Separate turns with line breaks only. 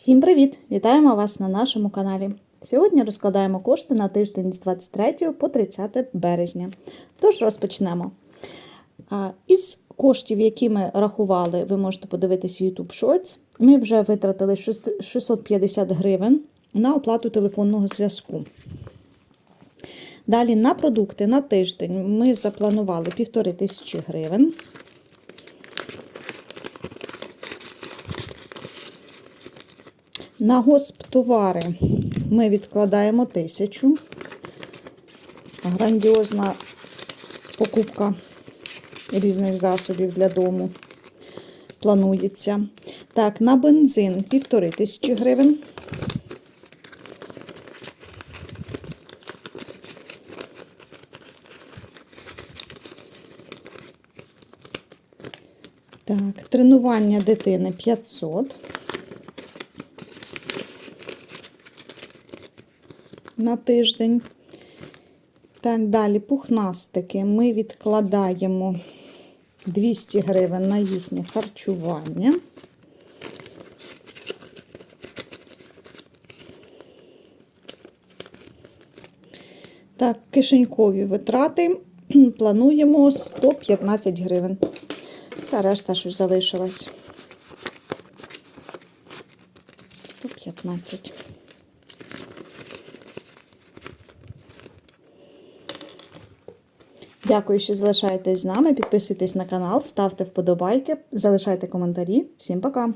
Всім привіт! Вітаємо вас на нашому каналі. Сьогодні розкладаємо кошти на тиждень з 23 по 30 березня. Тож розпочнемо. Із коштів, які ми рахували, ви можете подивитись YouTube Shorts. Ми вже витратили 650 гривень на оплату телефонного зв'язку. Далі на продукти на тиждень ми запланували 1500 гривень. На госптовари ми відкладаємо тисячу. Грандіозна покупка різних засобів для дому планується. Так, на бензин півтори тисячі гривень. Тренування дитини 500. На тиждень. Так, далі пухнастики ми відкладаємо 200 гривень на їхнє харчування. Так, кишенькові витрати плануємо 115 гривень. Вся решта щось залишилась. 115. Дякую, що залишаєтесь з нами. Підписуйтесь на канал, ставте вподобайки, залишайте коментарі. Всім пока!